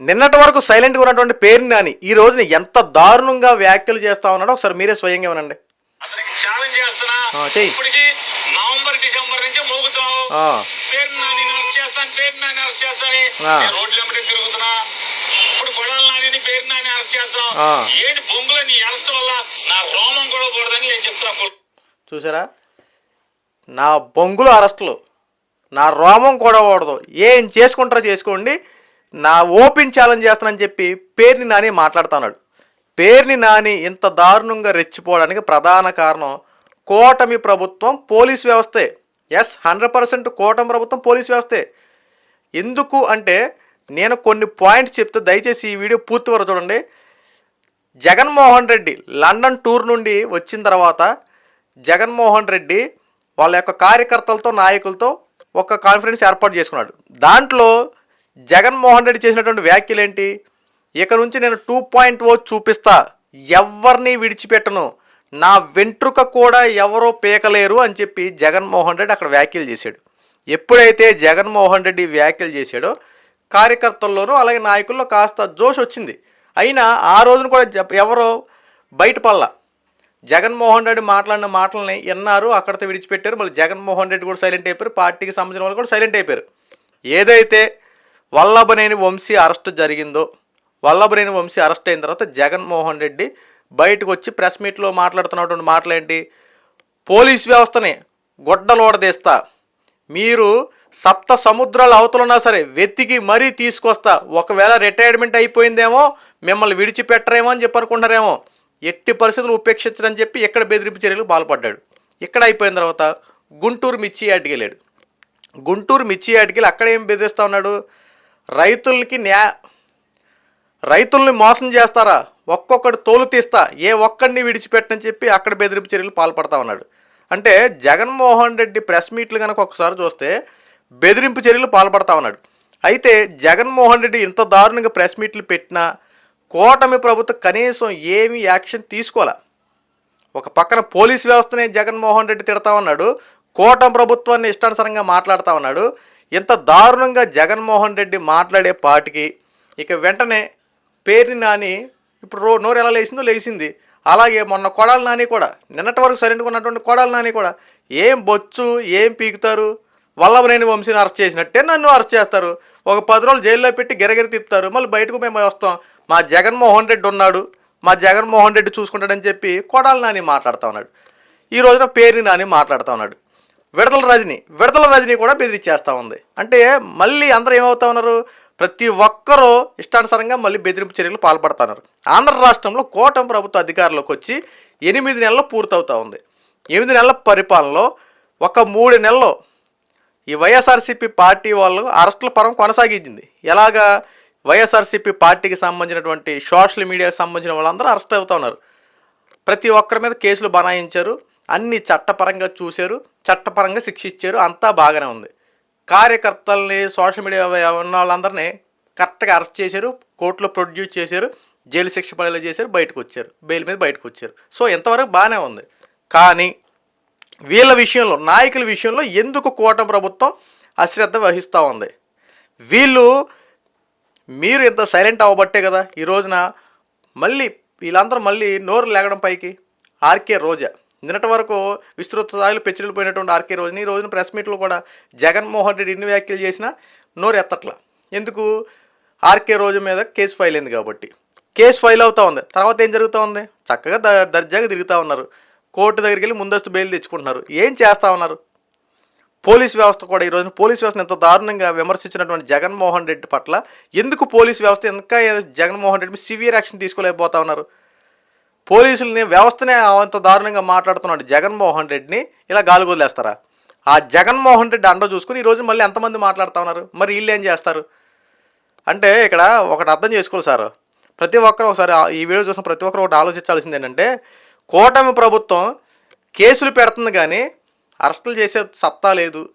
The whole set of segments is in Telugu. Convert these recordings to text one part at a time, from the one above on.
నిన్నటి వరకు సైలెంట్గా ఉన్నటువంటి పేరుని నాని ఈ రోజున ఎంత దారుణంగా వ్యాఖ్యలు చేస్తా ఉన్నాడో ఒకసారి మీరే స్వయంగా వినండి. చెయ్యి. ఇప్పటికి నవంబర్ డిసెంబర్ నుంచి మోగుతావు. ఆ. పేరు నాని అరెస్ట్ చేస్తాను పేరు నాని అరెస్ట్ చేస్తాను ఆ. రోడ్ల వెంబడి తిరుగుతున్నా. ఇప్పుడు కొడాల నాని పేరు నాని అరెస్ట్ చేస్తాం ఆ. ఏంటి బొంగులో నీ అరెస్ట్ వల్ల నా రోమం కూడా కూడదని నేను చెప్తున్నా చూసారా? నా బొంగులు అరెస్టులు నా రోమం కూడా ఓడదు ఏం చేసుకుంటారో చేసుకోండి. నా ఓపెన్ ఛాలెంజ్ చేస్తానని చెప్పి పేరుని నాని మాట్లాడుతున్నాడు పేరుని నాని ఇంత దారుణంగా రెచ్చిపోవడానికి ప్రధాన కారణం కూటమి ప్రభుత్వం పోలీస్ వ్యవస్థే. ఎస్ హండ్రెడ్ పర్సెంట్ కూటమి ప్రభుత్వం పోలీస్ వ్యవస్థే. ఎందుకు అంటే నేను కొన్ని పాయింట్స్ చెప్తే దయచేసి ఈ వీడియో పూర్తి వరకు చూడండి. జగన్మోహన్ రెడ్డి లండన్ టూర్ నుండి వచ్చిన తర్వాత జగన్మోహన్ రెడ్డి వాళ్ళ యొక్క కార్యకర్తలతో నాయకులతో ఒక కాన్ఫరెన్స్ ఏర్పాటు చేసుకున్నాడు. దాంట్లో జగన్మోహన్ రెడ్డి చేసినటువంటి వ్యాఖ్యలు ఏంటి ఇక నుంచి నేను టూ పాయింట్ ఓ చూపిస్తా. ఎవరిని విడిచిపెట్టను. నా వెంట్రుక కూడా ఎవరో పీకలేరు అని చెప్పి జగన్మోహన్ రెడ్డి అక్కడ వ్యాఖ్యలు చేశాడు. ఎప్పుడైతే జగన్మోహన్ రెడ్డి వ్యాఖ్యలు చేశాడో కార్యకర్తల్లోనూ అలాగే నాయకుల్లో కాస్త జోష్ వచ్చింది. అయినా ఆ రోజున కూడా ఎవరో బయటపల్లా జగన్మోహన్ రెడ్డి మాట్లాడిన మాటలని విన్నారు అక్కడితో విడిచిపెట్టారు. మళ్ళీ జగన్మోహన్ రెడ్డి కూడా సైలెంట్ అయిపోయారు. పార్టీకి సంబంధించిన వాళ్ళు కూడా సైలెంట్ అయిపోయారు. ఏదైతే వల్లభనేని వంశీ అరెస్ట్ జరిగిందో వల్లభనేని వంశీ అరెస్ట్ అయిన తర్వాత జగన్మోహన్ రెడ్డి బయటకు వచ్చి ప్రెస్ మీట్లో మాట్లాడుతున్నటువంటి మాటలేంటి? పోలీస్ వ్యవస్థని గొడ్డలోడదీస్తా. మీరు సప్త సముద్రాల అవతలున్నా సరే వెతికి మరీ తీసుకొస్తా. ఒకవేళ రిటైర్మెంట్ అయిపోయిందేమో మిమ్మల్ని విడిచిపెట్టరేమో అని చెప్పి అనుకుంటారేమో ఎట్టి పరిస్థితులు ఉపేక్షించరని చెప్పి ఇక్కడ బెదిరింపు చర్యలు పాల్పడ్డాడు. ఇక్కడ అయిపోయిన తర్వాత గుంటూరు మిర్చి యాడ్కి వెళ్ళాడు. గుంటూరు మిర్చి యాడ్కి వెళ్ళి అక్కడ ఏం బెదిరిస్తా ఉన్నాడు? రైతులకి న్యా రైతుల్ని మోసం చేస్తారా? ఒక్కొక్కటి తోలు తీస్తా. ఏ ఒక్కడిని విడిచిపెట్టని చెప్పి అక్కడ బెదిరింపు చర్యలు పాల్పడతా ఉన్నాడు. అంటే జగన్మోహన్ రెడ్డి ప్రెస్ మీట్లు కనుక ఒకసారి చూస్తే బెదిరింపు చర్యలు పాల్పడతా ఉన్నాడు. అయితే జగన్మోహన్ రెడ్డి ఇంత దారుణంగా ప్రెస్ మీట్లు పెట్టినా కూటమి ప్రభుత్వం కనీసం ఏమీ యాక్షన్ తీసుకోలే? ఒక పక్కన పోలీస్ వ్యవస్థనే జగన్మోహన్ రెడ్డి తిడతా ఉన్నాడు. కూటమి ప్రభుత్వాన్ని ఇష్టానుసారంగా మాట్లాడుతూ ఉన్నాడు. ఇంత దారుణంగా జగన్మోహన్ రెడ్డి మాట్లాడే పాటికి ఇక వెంటనే పేరుని నాని ఇప్పుడు రో నోరు ఎలా లేచిందో లేచింది. అలాగే మొన్న కొడాలి నాని కూడా నిన్నటి వరకు సరైనగా ఉన్నటువంటి కొడాలి నాని కూడా ఏం బొచ్చు ఏం పీకుతారు? వల్లభనేని వంశీని అరెస్ట్ చేసినట్టే నన్ను అరెస్ట్ చేస్తారు. ఒక పది రోజులు జైల్లో పెట్టి గిరగిరి తిప్పుతారు. మళ్ళీ బయటకు మేము వస్తాం. మా జగన్మోహన్ రెడ్డి ఉన్నాడు. మా జగన్మోహన్ రెడ్డి చూసుకుంటాడని చెప్పి కొడాలి నాని మాట్లాడుతూ ఉన్నాడు. ఈ రోజున పేరుని నాని మాట్లాడుతూ ఉన్నాడు. విడతల రజని విడతల రజని కూడా బెదిరించేస్తూ ఉంది. అంటే మళ్ళీ అందరూ ఏమవుతా ఉన్నారు? ప్రతి ఒక్కరూ ఇష్టానుసారంగా మళ్ళీ బెదిరింపు చర్యలు పాల్పడుతున్నారు ఆంధ్ర రాష్ట్రంలో కూటమి ప్రభుత్వ అధికారులకు వచ్చి ఎనిమిది నెలలు పూర్తవుతూ ఉంది. ఎనిమిది నెలల పరిపాలనలో ఒక మూడు నెలల్లో ఈ వైఎస్ఆర్సీపీ పార్టీ వాళ్ళు అరెస్టుల పరం కొనసాగించింది. ఎలాగా? వైఎస్ఆర్సీపీ పార్టీకి సంబంధించినటువంటి సోషల్ మీడియాకి సంబంధించిన వాళ్ళందరూ అరెస్ట్ అవుతూ ఉన్నారు. ప్రతి ఒక్కరి మీద కేసులు బనాయించారు. అన్ని చట్టపరంగా చూశారు చట్టపరంగా శిక్ష ఇచ్చారు అంతా బాగానే ఉంది. కార్యకర్తల్ని సోషల్ మీడియా ఉన్న వాళ్ళందరినీ కరెక్ట్గా అరెస్ట్ చేశారు కోర్టులో ప్రొడ్యూస్ చేశారు జైలు శిక్ష పడేలా చేశారు బయటకు వచ్చారు బెయిల్ మీద బయటకు వచ్చారు. సో ఇంతవరకు బాగానే ఉంది. కానీ వీళ్ళ విషయంలో నాయకుల విషయంలో ఎందుకు కోట ప్రభుత్వం అశ్రద్ధ వహిస్తూ ఉంది? వీళ్ళు మీరు ఇంత సైలెంట్ అవ్వబట్టే కదా ఈ రోజున మళ్ళీ వీళ్ళందరూ మళ్ళీ నోరు లేగడం పైకి. ఆర్కే రోజా. నిన్నటి వరకు విస్తృత స్థాయిలో పెచ్చిరిపోయినటువంటి ఆర్కే రోజుని ఈ రోజున ప్రెస్ మీట్లో కూడా జగన్మోహన్ రెడ్డి ఎన్ని వ్యాఖ్యలు చేసినా నోరు ఎత్తట్ల ఎందుకు? ఆర్కే రోజు మీద కేసు ఫైల్ అయింది కాబట్టి. కేసు ఫైల్ అవుతూ ఉంది. తర్వాత ఏం జరుగుతూ ఉంది? చక్కగా ద దర్జాగా తిరుగుతూ ఉన్నారు. కోర్టు దగ్గరికి వెళ్ళి ముందస్తు బెయిల్ తెచ్చుకుంటున్నారు. ఏం చేస్తూ ఉన్నారు? పోలీస్ వ్యవస్థ కూడా ఈ రోజున పోలీస్ వ్యవస్థను ఎంతో దారుణంగా విమర్శించినటువంటి జగన్మోహన్ రెడ్డి పట్ల ఎందుకు పోలీస్ వ్యవస్థ ఇంకా జగన్మోహన్ రెడ్డి సివియర్ యాక్షన్ తీసుకోలేకపోతా ఉన్నారు? పోలీసుల్ని వ్యవస్థనే అంత దారుణంగా మాట్లాడుతున్నాడు జగన్మోహన్ రెడ్డిని ఇలా గాలి వదిలేస్తారా? ఆ జగన్మోహన్ రెడ్డి అండ చూసుకుని ఈరోజు మళ్ళీ ఎంతమంది మాట్లాడుతూ ఉన్నారు? మరి వీళ్ళు ఏం చేస్తారు? అంటే ఇక్కడ ఒకటి అర్థం చేసుకోవాలి సార్. ప్రతి ఒక్కరు ఒకసారి ఆ- ఈ వీడియో చూసిన ప్రతి ఒక్కరు ఒకటి ఆలోచించాల్సింది ఏంటంటే కూటమి ప్రభుత్వం కేసులు పెడుతుంది కానీ అరెస్టులు చేసే సత్తా లేదు.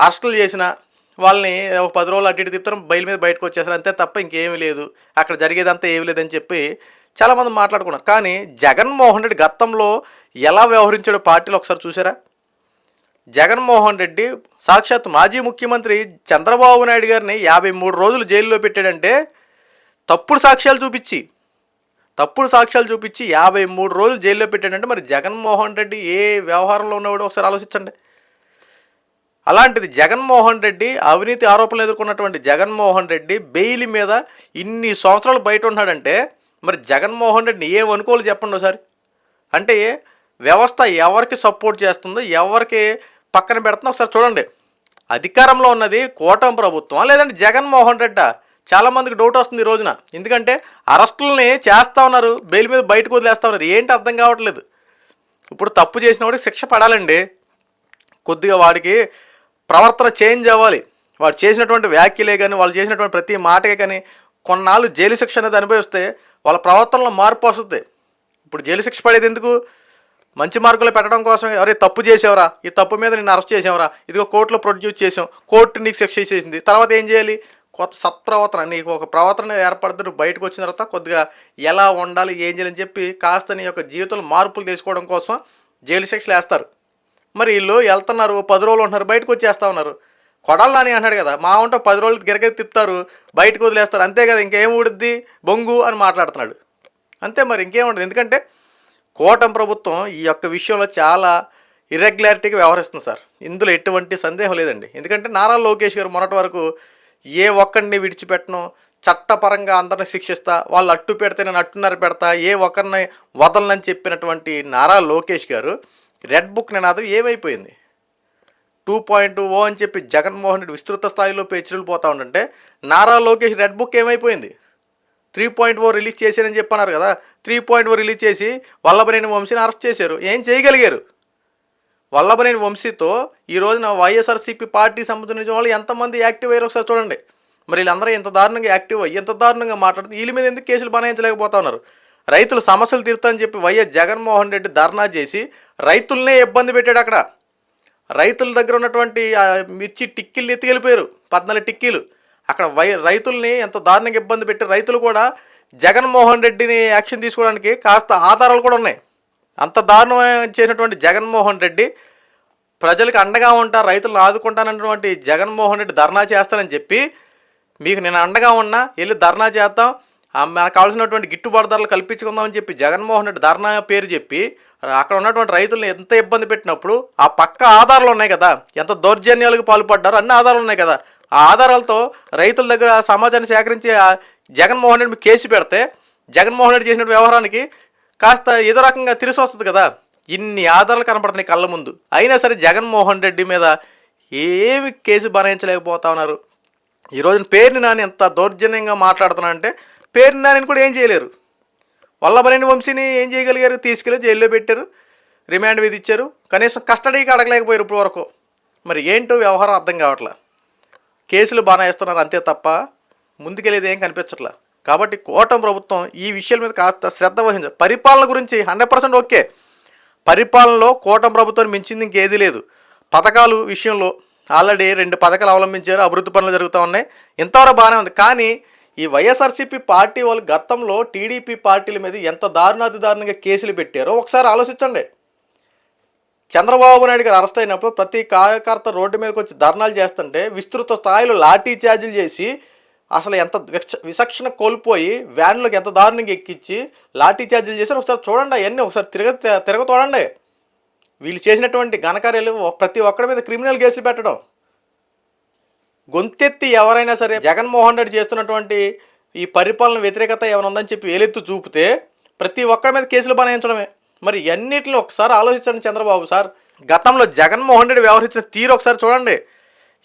అరెస్టులు చేసిన వాళ్ళని ఒక పది రోజులు అటు ఇటు తిప్పుతారు బయలు మీద బయటకు వచ్చేసారు అంతే తప్ప ఇంకేమీ లేదు. అక్కడ జరిగేదంతా ఏమీ లేదని చెప్పి చాలామంది మాట్లాడుకున్నారు. కానీ జగన్మోహన్ రెడ్డి గతంలో ఎలా వ్యవహరించాడో పార్టీలు ఒకసారి చూసారా జగన్మోహన్ రెడ్డి సాక్షాత్ మాజీ ముఖ్యమంత్రి చంద్రబాబు నాయుడు గారిని యాభై మూడు రోజులు జైల్లో పెట్టాడంటే తప్పుడు సాక్ష్యాలు చూపించి తప్పుడు సాక్ష్యాలు చూపించి యాభై మూడు రోజులు జైల్లో పెట్టాడంటే మరి జగన్మోహన్ రెడ్డి ఏ వ్యవహారంలో ఉన్నవాడు ఒకసారి ఆలోచించండి. అలాంటిది జగన్మోహన్ రెడ్డి అవినీతి ఆరోపణలు ఎదుర్కొన్నటువంటి జగన్మోహన్ రెడ్డి బెయిల్ మీద ఇన్ని సంవత్సరాలు బయట ఉన్నాడంటే మరి జగన్మోహన్ రెడ్డిని ఏం చెప్పండి ఒకసారి? అంటే వ్యవస్థ ఎవరికి సపోర్ట్ చేస్తుందో ఎవరికి పక్కన పెడుతుందో ఒకసారి చూడండి. అధికారంలో ఉన్నది కూటమి ప్రభుత్వం లేదంటే జగన్మోహన్ రెడ్డా? చాలామందికి డౌట్ వస్తుంది ఈ రోజున. ఎందుకంటే అరెస్టులని చేస్తూ ఉన్నారు బెయిల్ మీద బయటకు వదిలేస్తూ ఉన్నారు. ఏంటి అర్థం కావట్లేదు. ఇప్పుడు తప్పు చేసిన వాడికి శిక్ష పడాలండి. కొద్దిగా వాడికి ప్రవర్తన చేంజ్ అవ్వాలి. వాడు చేసినటువంటి వ్యాఖ్యలే కానీ వాళ్ళు చేసినటువంటి ప్రతి మాటకే కానీ కొన్నాళ్ళు జైలు శిక్ష అనేది అనుభవిస్తే వాళ్ళ ప్రవర్తనలో మార్పు వస్తుంది. ఇప్పుడు జైలు శిక్ష పడేది ఎందుకు? మంచి మార్కులు పెట్టడం కోసం ఎవరే తప్పు చేసేవరా? ఈ తప్పు మీద నేను అరెస్ట్ చేసావరా? ఇదిగో కోర్టులో ప్రొడ్యూస్ చేసాం. కోర్టు నీకు శిక్ష చేసింది తర్వాత ఏం చేయాలి? కొత్త సత్ప్రవర్తన నీకు ఒక ప్రవర్తన ఏర్పడుతుంది బయటకు వచ్చిన తర్వాత కొద్దిగా ఎలా ఉండాలి ఏం చేయాలని చెప్పి కాస్త నీ యొక్క జీవితంలో మార్పులు తీసుకోవడం కోసం జైలు శిక్షలు వేస్తారు. మరి వీళ్ళు వెళ్తున్నారు పది రోజులు ఉంటున్నారు బయటకు వచ్చేస్తా ఉన్నారు. కొడాలని నాని అన్నాడు కదా మా ఉంటే పది రోజులు గిరగిరి తిప్పుతారు బయటకు వదిలేస్తారు అంతే కదా ఇంకేం ఉడుద్ది బొంగు అని మాట్లాడుతున్నాడు. అంతే మరి ఇంకేం ఉండదు. ఎందుకంటే కోటం ప్రభుత్వం ఈ యొక్క విషయంలో చాలా ఇర్రెగ్యులారిటీగా వ్యవహరిస్తుంది సార్. ఇందులో ఎటువంటి సందేహం లేదండి. ఎందుకంటే నారా లోకేష్ గారు మొన్నటి వరకు ఏ ఒక్కరిని విడిచిపెట్టను చట్టపరంగా అందరిని శిక్షిస్తా వాళ్ళు అట్టు పెడితే నేను అట్టున్నర పెడతా ఏ ఒక్కరిని వదలనని చెప్పినటువంటి నారా లోకేష్ గారు రెడ్ బుక్ నినాదం ఏమైపోయింది? టూ పాయింట్ ఓ అని చెప్పి జగన్మోహన్ రెడ్డి విస్తృత స్థాయిలో పేచీలు పోతా ఉండంటే నారా లోకేష్ రెడ్ బుక్ ఏమైపోయింది? త్రీ పాయింట్ ఓ రిలీజ్ చేశారని చెప్పన్నారు కదా. త్రీ పాయింట్ ఓ రిలీజ్ చేసి వల్లభనేని వంశీని అరెస్ట్ చేశారు. ఏం చేయగలిగారు? వల్లభనేని వంశీతో ఈ రోజున వైఎస్ఆర్సీపీ పార్టీ సంబంధించిన వాళ్ళు ఎంతమంది యాక్టివ్ అయ్యారు ఒకసారి చూడండి. మరి వీళ్ళందరూ ఇంత దారుణంగా యాక్టివ్ అయ్యి ఎంత దారుణంగా మాట్లాడుతూ వీళ్ళ మీద ఎందుకు కేసులు బనాయించలేకపోతా ఉన్నారు? రైతులు సమస్యలు తీరుతాయని చెప్పి వైఎస్ జగన్మోహన్ రెడ్డి ధర్నా చేసి రైతులనే ఇబ్బంది పెట్టాడు అక్కడ. రైతుల దగ్గర ఉన్నటువంటి మిర్చి టిక్కీలు ఎత్తికెళ్ళిపోయారు. పద్నాలుగు టిక్కీలు. అక్కడ వై రైతుల్ని ఎంత దారుణంగా ఇబ్బంది పెట్టి రైతులు కూడా జగన్మోహన్ రెడ్డిని యాక్షన్ తీసుకోవడానికి కాస్త ఆధారాలు కూడా ఉన్నాయి. అంత దారుణం చేసినటువంటి జగన్మోహన్ రెడ్డి ప్రజలకు అండగా ఉంటా రైతులను ఆదుకుంటానటువంటి జగన్మోహన్ రెడ్డి ధర్నా చేస్తానని చెప్పి మీకు నేను అండగా ఉన్నా వెళ్ళి ధర్నా చేస్తాం మనకు కావాల్సినటువంటి గిట్టుబాటు ధరలు కల్పించుకుందామని చెప్పి జగన్మోహన్ రెడ్డి ధర్నా పేరు చెప్పి అక్కడ ఉన్నటువంటి రైతులను ఎంత ఇబ్బంది పెట్టినప్పుడు ఆ పక్క ఆధారాలు ఉన్నాయి కదా ఎంత దౌర్జన్యాలకు పాల్పడ్డారో అన్ని ఆధారాలు ఉన్నాయి కదా. ఆ ఆధారాలతో రైతుల దగ్గర సమాచారాన్ని సేకరించి ఆ జగన్మోహన్ రెడ్డి కేసు పెడితే జగన్మోహన్ రెడ్డి చేసిన వ్యవహారానికి కాస్త ఏదో రకంగా తెలిసి వస్తుంది కదా. ఇన్ని ఆధారాలు కనపడుతున్నాయి కళ్ళ ముందు. అయినా సరే జగన్మోహన్ రెడ్డి మీద ఏమి కేసు బనాయించలేకపోతా ఉన్నారు. ఈ రోజున పేరుని నాని ఎంత దౌర్జన్యంగా మాట్లాడుతున్నా అంటే పేరున్నారని కూడా ఏం చేయలేరు. వల్లభనేని వంశీని ఏం చేయగలిగారు? తీసుకెళ్ళి జైల్లో పెట్టారు. రిమాండ్ విధిచ్చారు కనీసం కస్టడీకి అడగలేకపోయారు ఇప్పుడు వరకు మరి ఏంటో వ్యవహారం అర్థం కావట్లా? కేసులు బాగా వేస్తున్నారు అంతే తప్ప ముందుకెళ్ళేది ఏం కనిపించట్లా? కాబట్టి కోటం ప్రభుత్వం ఈ విషయాల మీద కాస్త శ్రద్ధ వహించాలి పరిపాలన గురించి హండ్రెడ్ పర్సెంట్ ఓకే. పరిపాలనలో కోటం ప్రభుత్వం మించింది ఇంకేది లేదు. పథకాలు విషయంలో ఆల్రెడీ రెండు పథకాలు అవలంబించారు. అభివృద్ధి పనులు జరుగుతూ ఉన్నాయి. ఇంతవరకు బాగానే ఉంది. కానీ ఈ వైఎస్ఆర్సీపీ పార్టీ వాళ్ళు గతంలో టీడీపీ పార్టీల మీద ఎంత దారుణాతి దారుణంగా కేసులు పెట్టారో ఒకసారి ఆలోచించండి. చంద్రబాబు నాయుడు గారు అరెస్ట్ అయినప్పుడు ప్రతి కార్యకర్త రోడ్డు మీదకి వచ్చి ధర్నాలు చేస్తుంటే విస్తృత స్థాయిలో లాఠీ చార్జీలు చేసి అసలు ఎంత విచ- విచక్షణ కోల్పోయి వ్యాన్లోకి ఎంత దారుణంగా ఎక్కించి లాఠీ చార్జీలు చేశారు ఒకసారి చూడండి అవన్నీ ఒకసారి తిరగ తిరగ చూడండి వీళ్ళు చేసినటువంటి ఘనకార్యాలు ప్రతి ఒక్కడి మీద క్రిమినల్ కేసులు పెట్టడం. గొంతెత్తి ఎవరైనా సరే జగన్మోహన్ రెడ్డి చేస్తున్నటువంటి ఈ పరిపాలన వ్యతిరేకత ఏమైనా ఉందని చెప్పి వేలెత్తు చూపితే ప్రతి ఒక్కరి మీద కేసులు బనాయించడమే. మరి అన్నిటిని ఒకసారి ఆలోచించండి చంద్రబాబు సార్. గతంలో జగన్మోహన్ రెడ్డి వ్యవహరించిన తీరు ఒకసారి చూడండి.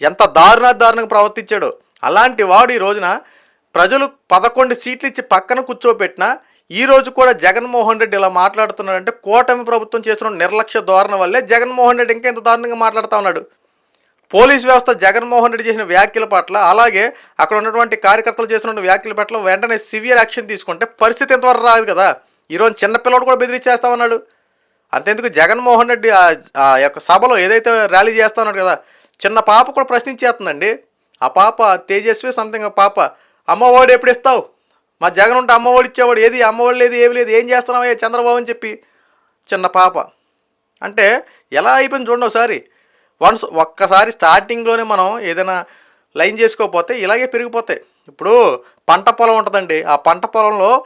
ఎంత దారుణ దారుణంగా ప్రవర్తించాడో. అలాంటి వాడు ఈ రోజున ప్రజలు పదకొండు సీట్లు ఇచ్చి పక్కన కూర్చోబెట్టినా ఈ రోజు కూడా జగన్మోహన్ రెడ్డి ఇలా మాట్లాడుతున్నాడంటే కూటమి ప్రభుత్వం చేస్తున్న నిర్లక్ష్య ధోరణ వల్లే జగన్మోహన్ రెడ్డి ఇంకా ఇంత దారుణంగా మాట్లాడుతూ ఉన్నాడు. పోలీస్ వ్యవస్థ జగన్మోహన్ రెడ్డి చేసిన వ్యాఖ్యల పట్ల అలాగే అక్కడ ఉన్నటువంటి కార్యకర్తలు చేసిన వ్యాఖ్యల పట్ల వెంటనే సివియర్ యాక్షన్ తీసుకుంటే పరిస్థితి ఎంతవరకు రాదు కదా. ఈరోజు చిన్నపిల్లడు కూడా బెదిరించేస్తా ఉన్నాడు. అంతెందుకు జగన్మోహన్ రెడ్డి ఆ- యొక్క సభలో ఏదైతే ర్యాలీ చేస్తా కదా చిన్న పాప కూడా ప్రశ్నించేస్తుందండి. ఆ పాప తేజస్వి సంథింగ్ పాప అమ్మఒడి ఎప్పుడు ఇస్తావు? మా జగన్ ఉంటే అమ్మఒడి ఇచ్చేవాడు ఏది అమ్మఒడి లేదు ఏమి లేదు ఏం చేస్తున్నావు చంద్రబాబు? అని చెప్పి చిన్న పాప. అంటే ఎలా అయిపోయింది చూడండి ఒకసారి. వన్స్ ఒక్కసారి స్టార్టింగ్లోనే మనం ఏదైనా లైన్ చేసుకోకపోతే ఇలాగే పెరిగిపోతాయి. ఇప్పుడు పంట పొలం ఉంటుందండి. ఆ పంట పొలంలో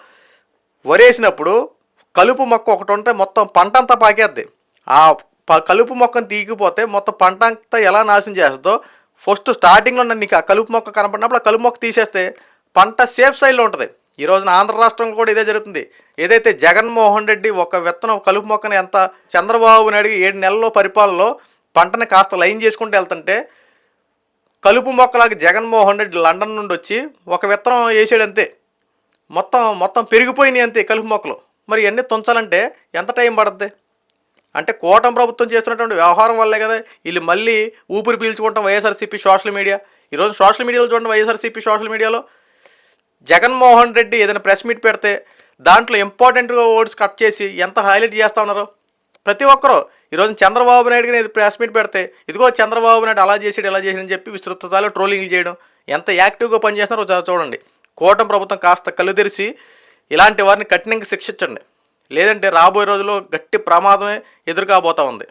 వరేసినప్పుడు కలుపు మొక్క ఒకటి ఉంటే మొత్తం పంట అంతా పాకేద్ది. ఆ ప- కలుపు మొక్కను తీగిపోతే మొత్తం పంట అంతా ఎలా నాశనం చేస్తుందో ఫస్ట్ స్టార్టింగ్లో నీకు ఆ కలుపు మొక్క కనపడినప్పుడు ఆ కలుపు మొక్క తీసేస్తే పంట సేఫ్ సైడ్లో ఉంటుంది. ఈ రోజున ఆంధ్ర రాష్ట్రంలో కూడా ఇదే జరుగుతుంది. ఏదైతే జగన్మోహన్ రెడ్డి ఒక విత్తనం కలుపు మొక్కని ఎంత చంద్రబాబు నాయుడు ఏడు నెలల్లో పరిపాలనలో పంటని కాస్త లైన్ చేసుకుంటూ వెళ్తుంటే కలుపు మొక్కలాగా జగన్మోహన్ రెడ్డి లండన్ నుండి వచ్చి ఒక విత్తనం వేసాడు అంతే. మొత్తం మొత్తం పెరిగిపోయినాయి అంతే కలుపు మొక్కలు. మరి ఇవన్నీ తుంచాలంటే ఎంత టైం పడుద్ది? అంటే కూటమి ప్రభుత్వం చేస్తున్నటువంటి వ్యవహారం వల్లే కదా వీళ్ళు మళ్ళీ ఊపిరి పీల్చుకుంటాం వైఎస్ఆర్సీపీ సోషల్ మీడియా. ఈరోజు సోషల్ మీడియాలో చూడండి వైఎస్ఆర్సీపీ సోషల్ మీడియాలో. జగన్మోహన్ రెడ్డి ఏదైనా ప్రెస్ మీట్ పెడితే దాంట్లో ఇంపార్టెంట్ వర్డ్స్ కట్ చేసి ఎంత హైలైట్ చేస్తా ఉన్నారు. ప్రతి ఒక్కరూ ఈరోజు చంద్రబాబు నాయుడు గారు ప్రెస్ మీట్ పెడితే ఇదిగో చంద్రబాబు నాయుడు అలా చేసాడు ఇలా చేసాడు చెప్పి విస్తృతాలు ట్రోలింగ్ చేయడం ఎంత యాక్టివ్గా పనిచేస్తున్నారో చూ- చూడండి. కూటమి ప్రభుత్వం కాస్త కళ్ళు తెరిచి ఇలాంటి వారిని కఠినంగా శిక్షించండి. లేదంటే రాబోయే రోజుల్లో గట్టి ప్రమాదమే ఎదురుకాబోతా ఉంది.